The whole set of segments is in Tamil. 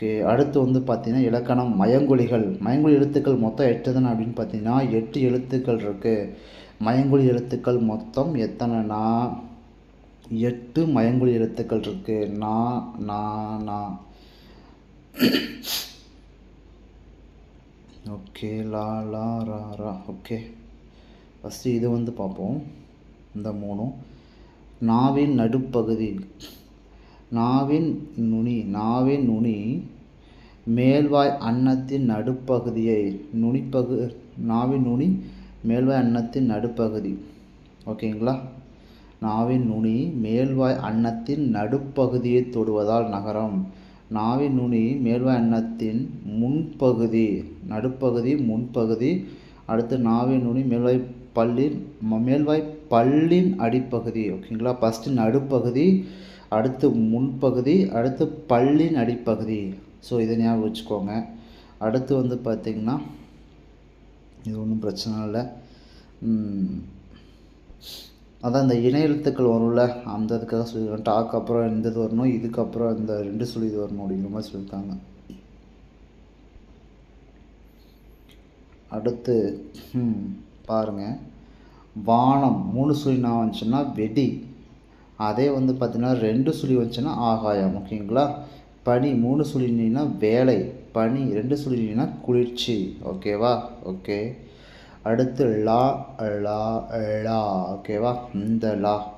ஓகே அடுத்து வந்து பார்த்திங்கன்னா இலக்கணம் மயங்குழிகள் மயங்குழி எழுத்துக்கள் மொத்தம் எட்டுதானே அப்படின்னு பார்த்தீங்கன்னா எட்டு எழுத்துக்கள் இருக்குது மயங்குழி எழுத்துக்கள் மொத்தம் எத்தனைனா எட்டு மயங்குழி எழுத்துக்கள் இருக்குது நா நா நா. ஓகே லா லா ரா ரா. ஓகே. ஃபஸ்ட்டு இது வந்து பார்ப்போம். இந்த மூணும். நாவின் நடுப்பகுதி. நாவின் நுனி நாவின் நுனி மேல்வாய் அன்னத்தின் நடுப்பகுதியை நுனிப்பகு நாவின் நுனி மேல்வாய் அன்னத்தின் நடுப்பகுதி. ஓகேங்களா? நாவின் நுனி மேல்வாய் அன்னத்தின் நடுப்பகுதியை தொடுவதால் நகரம். நாவின் நுனி மேல்வாய் அன்னத்தின் முன்பகுதி நடுப்பகுதி முன்பகுதி. அடுத்து நாவின் நுனி மேல்வாய் பல்லின் மேல்வாய் பல்லின் அடிப்பகுதி. ஓகேங்களா? ஃபஸ்ட்டு நடுப்பகுதி அடுத்து முன்பகுதி அடுத்து பல்லின் அடிப்பகுதி. ஸோ இதை ஞாபகம் வச்சுக்கோங்க. அடுத்து வந்து பார்த்திங்கன்னா இது ஒன்றும் பிரச்சனை இல்லை. அதான் இந்த இணையெழுத்துக்கள் வரும்ல அந்த இதுக்காக சொல்லியிருக்கேன் டாக்கு அப்புறம் இந்த இது வரணும் இதுக்கப்புறம் இந்த ரெண்டு சொல்லி இது வரணும் அப்படிங்கிற மாதிரி சொல்லியிருக்காங்க. அடுத்து பாருங்கள் வானம் மூணு சுழி நான் வந்துச்சுன்னா வெடி. அதே வந்து பார்த்திங்கன்னா ரெண்டு சுழி வந்துச்சுன்னா ஆகாயம் ஓகேங்களா? பனி மூணு சுழினா வேலை பனி ரெண்டு சுழினா குளிர்ச்சி ஓகேவா? ஓகே. அடுத்து லா லா லா ஓகேவா? இந்த லா.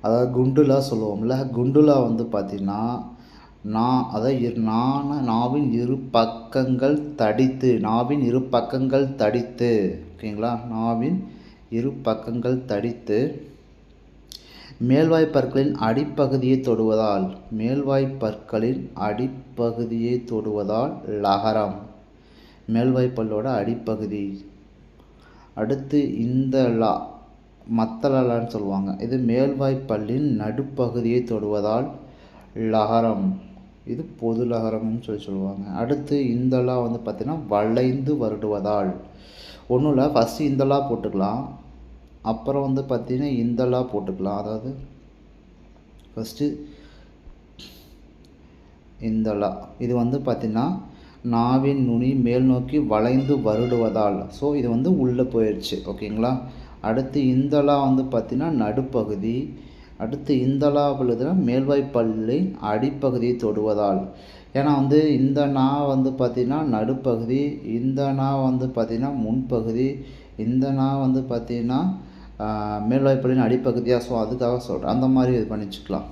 அதாவது குண்டுலா சொல்லுவோம்ல குண்டுலா வந்து பார்த்தீங்கன்னா நான் அதாவது இரு நான நாவின் இரு பக்கங்கள் தடித்து நாவின் இரு பக்கங்கள் தடித்து ஓகேங்களா? நாவின் இரு பக்கங்கள் தடித்து மேல்வாய் பற்களின் அடிப்பகுதியை தொடுவதால் மேல்வாய் பற்களின் அடிப்பகுதியை தொடுவதால் லகரம் மேல்வாய் பல்லோட அடிப்பகுதி. அடுத்து இந்த லா மத்தலலான்னு சொல்லுவாங்க. இது மேல்வாய் பல்லின் நடுப்பகுதியை தொடுவதால் லகரம் இது பொது லகரம்னு சொல்லி சொல்லுவாங்க. அடுத்து இந்தலா வந்து பார்த்திங்கன்னா வளைந்து வருடுவதால். ஒன்றும் இல்லை ஃபஸ்ட்டு இந்தலா போட்டுக்கலாம். அப்புறம் வந்து பார்த்தீங்கன்னா இந்தலா போட்டுக்கலாம். அதாவது ஃபஸ்ட்டு இந்தலா. இது வந்து பார்த்திங்கன்னா நாவின் நுனி மேல் நோக்கி வளைந்து வருடுவதால். ஸோ இது வந்து உள்ளே போயிடுச்சு ஓகேங்களா? அடுத்து இந்தலா வந்து பார்த்திங்கன்னா நடுப்பகுதி. அடுத்து இந்தலா விழுதுனா மேல்வாய் பல்லின் அடிப்பகுதியை தொடுவதால். ஏன்னா வந்து இந்த நா வந்து பார்த்தீங்கன்னா நடுப்பகுதி இந்த நா வந்து பார்த்தீங்கன்னா முன்பகுதி இந்த நா வந்து பார்த்தீங்கன்னா ஆஹ், அடிப்பகுதியாக ஸோ அதுக்காக சொல்கிறேன் அந்த மாதிரி இது பண்ணிச்சுக்கலாம்.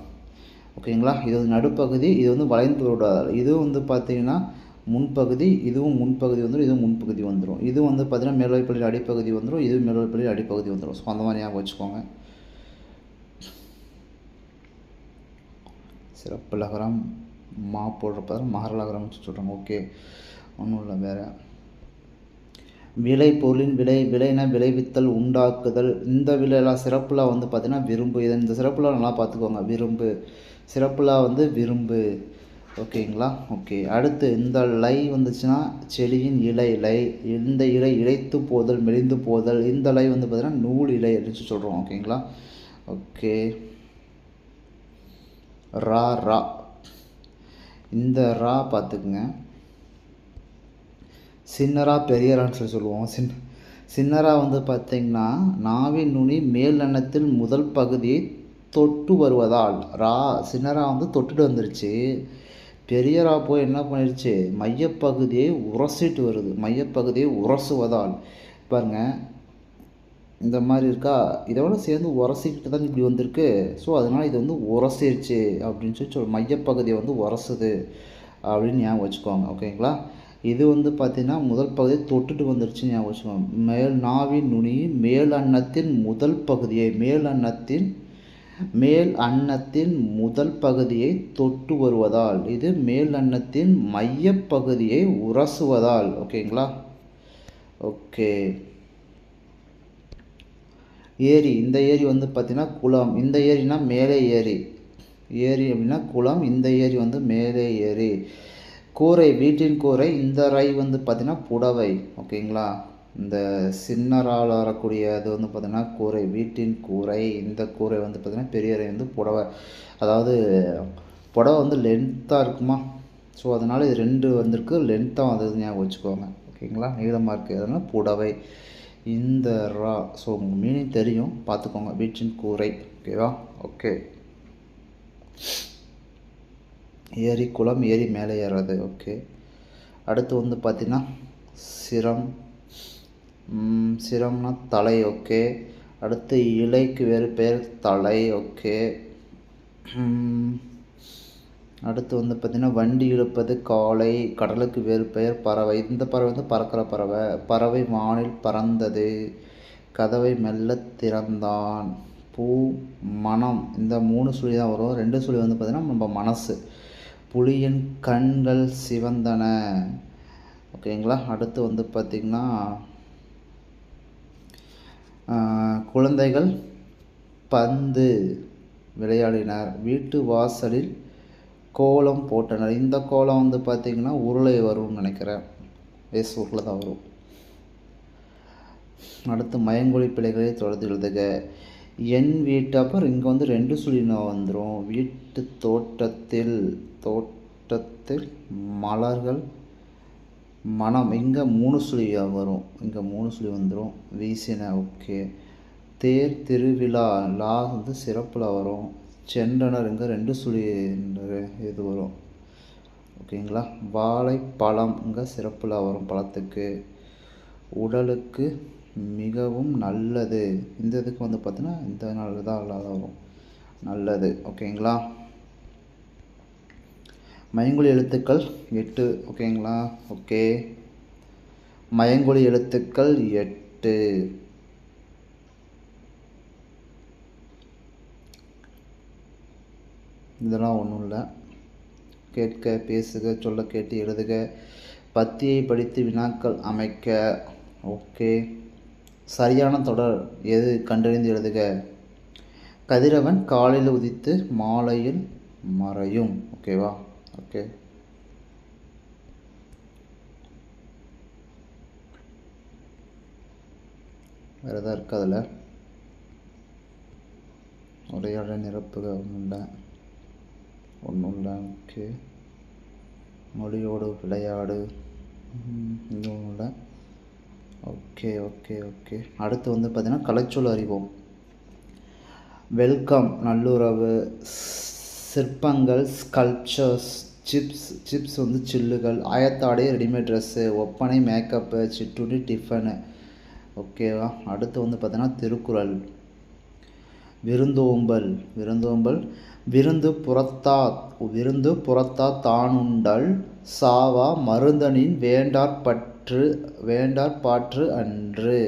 ஓகேங்களா? இது வந்து நடுப்பகுதி இது வந்து வளைந்து விடாது இதுவும் வந்து பார்த்தீங்கன்னா முன்பகுதி இதுவும் முன்பகுதி வந்துடும் இதுவும் முன்பகுதி வந்துடும் இது வந்து பார்த்தீங்கன்னா மேல்வாய்ப்பள்ளியில் அடிப்பகுதி வந்துடும் இதுவும் மேல்வாய்ப்பள்ளியில் அடிப்பகுதி வந்துடும் ஸோ அந்த மாதிரி ஞாபகம் வச்சுக்கோங்க. சிறப்பு லகரம் மா போடுறப்ப மகர லகரம்னு சொல்கிறாங்க ஓகே ஒன்றும் இல்லை வேறு. விளை பொருளின் விலை விளைனா விளைவித்தல் உண்டாக்குதல். இந்த விலையெல்லாம் சிறப்புலாம் வந்து பார்த்தீங்கன்னா விரும்பு. இதை இந்த சிறப்புலாம் நல்லா பார்த்துக்கோங்க விரும்பு. சிறப்புலாம் வந்து விரும்பு. ஓகேங்களா? ஓகே. அடுத்து இந்த லை வந்துச்சுன்னா செடியின் இலை லை. இந்த இலை இழைத்து போதல் மெலிந்து போதல். இந்த லை வந்து பார்த்திங்கன்னா நூல் இலை அப்படின்னு சொல்கிறோம் ஓகேங்களா? ஓகே. ரா ரா. இந்த ரா பார்த்துக்குங்க சின்னரா பெரியரான்னு சொல்லி சொல்லுவோம். சின் சின்னரா வந்து பார்த்தீங்கன்னா நாவின் நுனி மேல் எண்ணத்தில் முதல் பகுதியை தொட்டு வருவதால் ரா சின்னரா வந்து தொட்டுட்டு வந்துருச்சு. பெரியரா போய் என்ன பண்ணிருச்சு? மையப்பகுதியை உரசிட்டு வருது. மையப்பகுதியை உரசுவதால். பாருங்கள் இந்த மாதிரி இருக்கா? இதோட சேர்ந்து உரசிக்கிட்டு தான் இப்படி வந்திருக்கு. ஸோ அதனால் இது வந்து உரசிருச்சு அப்படின்னு சொல்லி சொல் மையப்பகுதியை வந்து உரசுது அப்படின்னு ஞாபகம் வச்சுக்கோங்க. ஓகேங்களா? இது வந்து பார்த்தீங்கன்னா முதல் பகுதியை தொட்டுட்டு வந்துருச்சு ஞாபகம் வச்சுக்கோங்க. மேல் நாவின் நுனி மேல் அன்னத்தின் முதல் பகுதியை மேல் அன்னத்தின் மேல் அன்னத்தின் முதல் பகுதியை தொட்டு வருவதால் இது மேல் அன்னத்தின் மையப்பகுதியை உரசுவதால் ஓகேங்களா? ஓகே. ஏரி இந்த ஏரி வந்து பார்த்தீங்கன்னா குளம் இந்த ஏரினா மேலே ஏரி. ஏரி அப்படின்னா குளம் இந்த ஏரி வந்து மேலே ஏரி. கூரை வீட்டின் கூரை இந்த ரை வந்து பார்த்தீங்கன்னா புடவை ஓகேங்களா? இந்த சின்னரால் வரக்கூடிய இது வந்து பார்த்திங்கன்னா கூரை வீட்டின் கூரை இந்த கூரை வந்து பார்த்திங்கன்னா பெரிய ரை வந்து புடவை. அதாவது புடவை வந்து லென்த்தாக இருக்குமா? ஸோ அதனால் இது ரெண்டு வந்திருக்கு. லென்த்தாக வந்தது ஞாபகம் வச்சுக்கோங்க. ஓகேங்களா? நீளமாக இருக்குது அதனால் புடவை. இந்த ரா ஸோ உங்களுக்கு மீனிங் தெரியும். பார்த்துக்கோங்க. வீட்டின் கூரை. ஓகேவா? ஓகே ஏரி குளம் ஏரி மேலே ஏறாது ஓகே அடுத்து வந்து பார்த்திங்கன்னா சிரம். சிரம்னா தலை ஓகே அடுத்து இலைக்கு வேறு பேர் தலை ஓகே அடுத்து வந்து பார்த்திங்கன்னா வண்டி இழுப்பது காலை கடலுக்கு வேறு பெயர் பறவை. இந்த பறவை வந்து பறக்கிற பறவை. பறவை வானில் பறந்தது கதவை மெல்ல திறந்தான். பூ மனம். இந்த மூணு சுழி தான் வரும். ரெண்டு சுழி வந்து பார்த்திங்கன்னா நம்ம மனசு. புலியின் கண்கள் சிவந்தன. ஓகேங்களா? அடுத்து வந்து பார்த்திங்கன்னா குழந்தைகள் பந்து விளையாடினர். வீட்டு வாசலில் கோலம் போட்டனர். இந்த கோலம் வந்து பார்த்திங்கன்னா உருளை வரும்னு நினைக்கிறேன். எஸ் உருளை தான் வரும். அடுத்து மயங்கொழி பிள்ளைகளை தொடர்ந்து எழுதுக. என் வீட்டு அப்புறம் இங்கே வந்து ரெண்டு சுழினா வந்துடும் வீட்டு தோட்டத்தில் தோட்டத்தில் மலர்கள் மனம். இங்கே மூணு சுழியாக வரும். இங்கே மூணு சுழி வந்துடும் வீசின ஓகே. தேர் திருவிழா லா வந்து சிறப்பில் வரும். சென்றனர் இங்கே ரெண்டு சுழி இது வரும். ஓகேங்களா? வாழைப்பழம் இங்கே சிறப்பில் வரும் பழத்துக்கு. உடலுக்கு மிகவும் நல்லது. இந்த இதுக்கு வந்து பார்த்தீங்கன்னா இந்த நாள் தான் வரும். நல்லது. ஓகேங்களா? மயங்கொழி எழுத்துக்கள் எட்டு. ஓகேங்களா? ஓகே. மயங்கொழி எழுத்துக்கள் எட்டு. இதெல்லாம் ஒன்றும் இல்லை. கேட்க பேசுக சொல்ல கேட்டு எழுதுக. பத்தியை படித்து வினாக்கள் அமைக்க. ஓகே. சரியான தொடர் எது கண்டறிந்து எழுதுக? கதிரவன் காலையில் உதித்து மாலையில் மறையும். ஓகேவா ஓகே வேறு எதாவது இருக்கா அதில்? உரையாட நிரப்புக. ஒன்றும் இல்லை. ஒன்றும் இல்லை. ஓகே மொழியோடு விளையாடு. இன்னும் இது ஒன்றும் இல்லை. Okay okay okay. அடுத்து வந்து பார்த்திங்கன்னா கலைச்சொல் அறிவோம். வெல்கம் நல்லுறவு சிற்பங்கள் ஸ்கல்ப்சர்ஸ் சிப்ஸ் சிப்ஸ் வந்து சில்லுகள் ஆயத்தாடை ரெடிமேட் ட்ரெஸ்ஸு ஒப்பனை மேக்கப்பு சிற்றுண்டி டிஃபனு ஓகேவா அடுத்து வந்து பார்த்தீங்கன்னா திருக்குறள். விருந்தோம்பல். விருந்தோம்பல். விருந்து புறத்தா விருந்து புறத்தா தானுண்டல். சாவா மருந்தனின் வேண்டாற்பற்று வேண்டாற்பாற்று அன்று.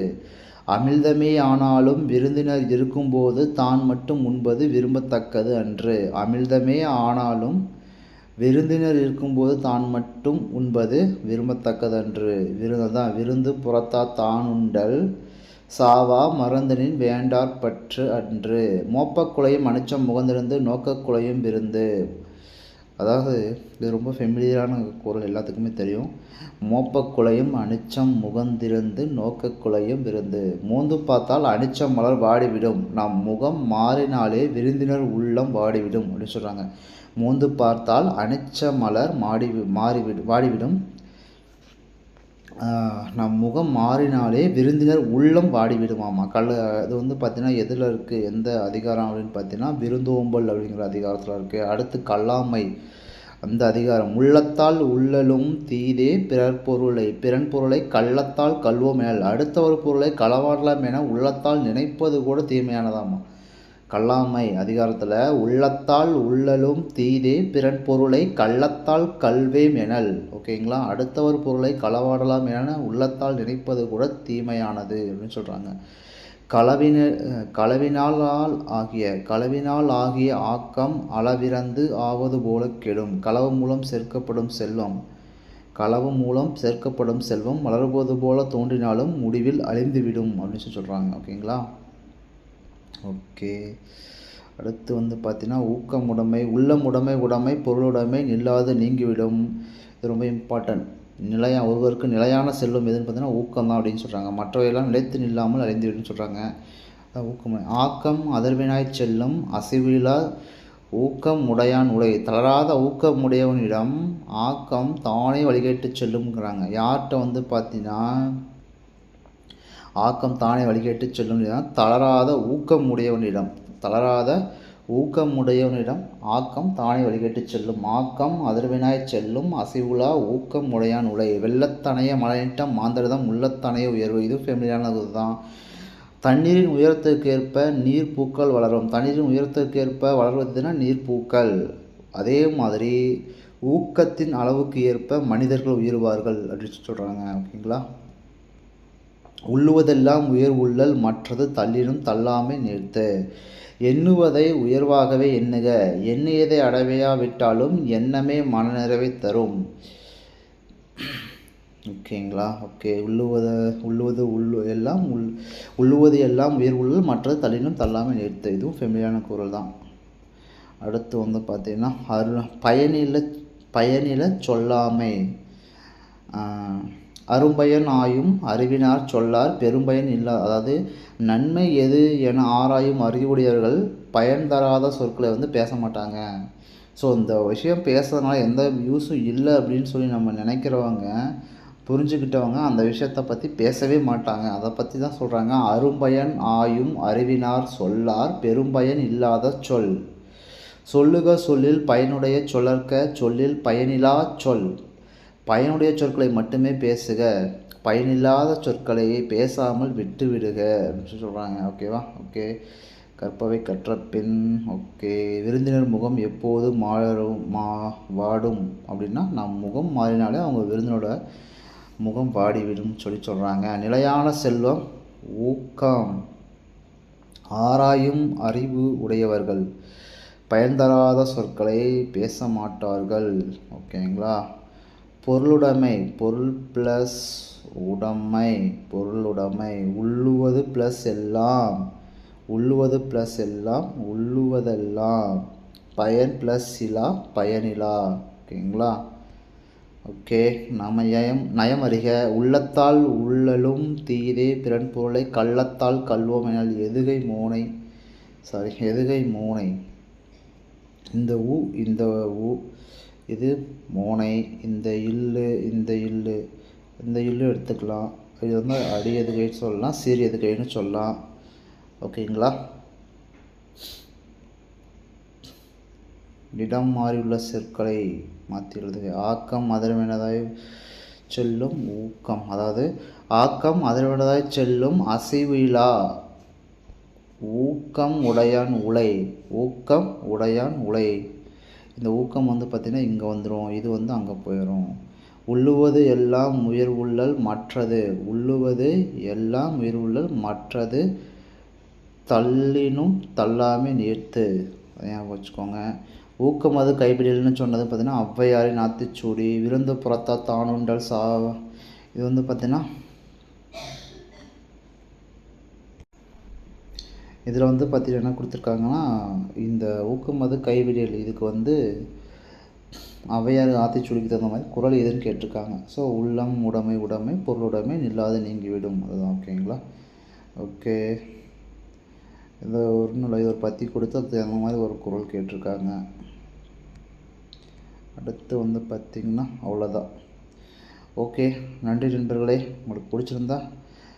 அமிழ்தமே ஆனாலும் விருந்தினர் இருக்கும்போது தான் மட்டும் உண்பது விரும்பத்தக்கது அன்று. அமிழ்தமே ஆனாலும் விருந்தினர் இருக்கும்போது தான் மட்டும் உண்பது விரும்பத்தக்கதன்று விருந்து தான் விருந்து புறத்தா தான் உண்டல் சாவா மறந்தனின் வேண்டார் பற்று அன்று. மோப்பக்குலையும் அனுச்சம் முகந்திருந்து நோக்கக்குலையும் விருந்து. அதாவது இது ரொம்ப ஃபெமிலியரான குரல் எல்லாத்துக்குமே தெரியும். மோப்பக்குலையும் அனிச்சம் முகந்திருந்து நோக்கக்குலையும் விருந்து. மோந்து பார்த்தால் அனிச்சம் மலர் வாடிவிடும். நம் முகம் மாறினாலே விருந்தினர் உள்ளம் வாடிவிடும் அப்படின்னு சொல்கிறாங்க மோந்து பார்த்தால் அனிச்ச மலர் மாடி மாறிவிடு வாடிவிடும். நம் முகம் மாறினாலே விருந்தினர் உள்ளம் வாடிவிடுமாமா? கல் அது வந்து பார்த்தீங்கன்னா எதில் இருக்குது எந்த அதிகாரம் அப்படின்னு பார்த்தீங்கன்னா விருந்தோம்பல் அப்படிங்கிற அதிகாரத்தில் இருக்குது அடுத்து கல்லாமை அந்த அதிகாரம். உள்ளத்தால் உள்ளலும் தீதே பிறர் பொருளை பிறன் பொருளை கள்ளத்தால் கல்வோம் அடுத்த அடுத்தவர் பொருளை களவாடலாம் என உள்ளத்தால் நினைப்பது கூட தீமையானதாமா? கல்லாமை அதிகாரத்தில் உள்ளத்தால் உள்ளலும் தீதே பிறன் பொருளை கள்ளத்தால் கல்வேம் எனல். ஓகேங்களா? அடுத்தவர் பொருளை களவாடலாம் என உள்ளத்தால் நினைப்பது கூட தீமையானது அப்படின்னு சொல்கிறாங்க களவின களவினால் ஆகிய களவினால் ஆகிய ஆக்கம் அளவிறந்து ஆவது போல கெடும். களவு மூலம் சேர்க்கப்படும் செல்வம் களவு மூலம் சேர்க்கப்படும் செல்வம் வளருவது போல தோன்றினாலும் முடிவில் அழிந்துவிடும் அப்படின்னு சொல்லி சொல்கிறாங்க ஓகேங்களா? ஓகே. அடுத்து வந்து பார்த்தீங்கன்னா ஊக்கமுடைமை உள்ளம் உடைமை பொருளுடைமை நில்லாது நீங்கிவிடும். இது ரொம்ப இம்பார்ட்டன்ட் நிலையா ஒருவருக்கு நிலையான செல்வம் எதுன்னு பார்த்தீங்கன்னா ஊக்கம் தான் அப்படின்னு சொல்கிறாங்க மற்றவையெல்லாம் நிலைத்து நில்லாமல் அழிந்துவிடுன்னு சொல்கிறாங்க ஊக்கம் ஆக்கம் அதர்வினாய் செல்லும் அசைவிலா ஊக்கம் உடையான் உடை. தளராத ஊக்கம் உடையவனிடம் ஆக்கம் தானே வழிகேட்டு செல்லுங்கிறாங்க யார்கிட்ட வந்து பார்த்தீங்கன்னா ஆக்கம் தானே வழிகேட்டு செல்லும் தளராத ஊக்கம் உடையவனிடம் தளராத ஊக்கமுடையவனிடம் ஆக்கம் தானே வழிகேட்டு செல்லும். ஆக்கம் அதிர்வினாய் செல்லும். அசைவுலா ஊக்கம் உடையான் உலை. வெள்ளத்தனைய மலையிட்டம் மாந்திரதம். உள்ளத்தனைய உயர்வு. இது ஃபேமிலியானது தான் தண்ணீரின் உயரத்திற்கேற்ப நீர் பூக்கள் வளரும். தண்ணீரின் உயரத்திற்கேற்ப வளர்வதுனா நீர் பூக்கள் அதே மாதிரி ஊக்கத்தின் அளவுக்கு ஏற்ப மனிதர்கள் உயர்வார்கள் அப்படின்னு சொல்கிறாங்க ஓகேங்களா? உள்ளுவதெல்லாம் உயர் உள்ளல் மற்றது தள்ளினும் தள்ளாமை நிறுத்து. எண்ணுவதை உயர்வாகவே எண்ணுக. எண்ணியதை அடவையாவிட்டாலும் எண்ணமே மனநிறைவை தரும். ஓகேங்களா? ஓகே. உள்ளுவத உள்ளுவது உள்ளு எல்லாம் உள் உள்ளுவது எல்லாம் உயர் உள்ளல் மற்றது தள்ளினும் தள்ளாமல் நிறுத்து. இதுவும் ஃபெமிலியான குரல் தான். அடுத்து வந்து பார்த்தீங்கன்னா அருள் பயனில பயனில சொல்லாமை. அரும்பயன் ஆயும் அறிவினார் சொல்லார் பெரும்பயன் இல்லா அதாவது நன்மை எது என ஆராயும் அறிவுடையவர்கள் பயன் தராத சொற்களை வந்து பேச மாட்டாங்க. ஸோ இந்த விஷயம் பேசுறதுனால எந்த யூஸும் இல்லை அப்படின்னு சொல்லி நம்ம நினைக்கிறவங்க புரிஞ்சுக்கிட்டவங்க அந்த விஷயத்தை பற்றி பேசவே மாட்டாங்க. அதை பற்றி தான் சொல்கிறாங்க அரும்பயன் ஆயும் அறிவினார் சொல்லார் பெரும்பயன் இல்லாத சொல். சொல்லுக சொல்லில் பயனுடைய சொல்லற்க சொல்லில் பயனிலா சொல். பயனுடைய சொற்களை மட்டுமே பேசுக பயனில்லாத சொற்களை பேசாமல் விட்டுவிடுக அப்படின்னு சொல்கிறாங்க ஓகேவா ஓகே கற்பவை கற்ற பெண் ஓகே விருந்தினர் முகம் எப்போது மாறும் மா வாடும்? அப்படின்னா நம் முகம் மாறினாலே அவங்க விருந்தினோட முகம் வாடிவிடும் சொல்லி சொல்கிறாங்க நிலையான செல்வம் ஊக்கம். ஆராயும் அறிவு உடையவர்கள். பயன் தராத சொற்களை பேச மாட்டார்கள். ஓகேங்களா பொருளுடைமை பொருள் ப்ளஸ் உடைமை பொருளுடைமை உள்ளுவது ப்ளஸ் எல்லாம் உள்ளுவது ப்ளஸ் எல்லாம் உள்ளுவதெல்லாம் பயன் ப்ளஸ் இலா பயனிலா ஓகேங்களா? ஓகே நம்ம நயம் நயம் அறிக. உள்ளத்தால் உள்ளலும் தீதே பிறன் பொருளை கள்ளத்தால் கல்வோம் எனால் எதுகை மூனை சாரி எதுகை மூனை. இந்த ஊ இந்த ஊ இது மோனை இந்த இல்லு இந்த இல்லு. இந்த இல்லு எடுத்துக்கலாம். இது வந்து அடி எதுகைன்னு சொல்லலாம் சீர் எதுகைன்னு சொல்லலாம். ஓகேங்களா? இடம் மாறியுள்ள சொற்களை மாற்றி எழுதுக. ஆக்கம் அதிர்வினதாய் செல்லும் ஊக்கம். அதாவது ஆக்கம் அதிர்வினதாய் செல்லும் அசைவிலா ஊக்கம் உடையான் உலை. ஊக்கம் உடையான் உலை. இந்த ஊக்கம் வந்து பார்த்திங்கன்னா இங்கே வந்துடும் இது வந்து அங்கே போயிடும் உள்ளுவது எல்லாம் உயிர் உள்ளல் மற்றது உள்ளுவது எல்லாம் உயிர் உள்ளல் மற்றது தள்ளினும் தள்ளாமே நீர்த்து ஞாபகம் வச்சுக்கோங்க. ஊக்கம் அது கைப்பிடில்னு சொன்னது பார்த்திங்கன்னா ஔவையாரின் ஆத்திச்சூடி விருந்து புறத்தா தானுண்டல் சா இது வந்து பார்த்திங்கன்னா இதில் வந்து பார்த்தீங்கன்னா என்ன கொடுத்துருக்காங்கன்னா இந்த ஊக்கமது கைவிடியல் இதுக்கு வந்து ஔவையார் ஆத்திச்சூடிக்கு தகுந்த மாதிரி குரல் எதுன்னு கேட்டிருக்காங்க. ஸோ உள்ளம் உடைமை உடைமை பொருளுடைமை நில்லாது நீங்கிவிடும். அதுதான் ஓகேங்களா? ஓகே. இது ஒன்றும் இல்லை இது ஒரு பத்தி கொடுத்து அதுக்கு தகுந்த மாதிரி ஒரு குரல் கேட்டிருக்காங்க. அடுத்து வந்து பார்த்திங்கன்னா அவ்வளோதான் ஓகே. நன்றி நண்பர்களே. உங்களுக்கு பிடிச்சிருந்தா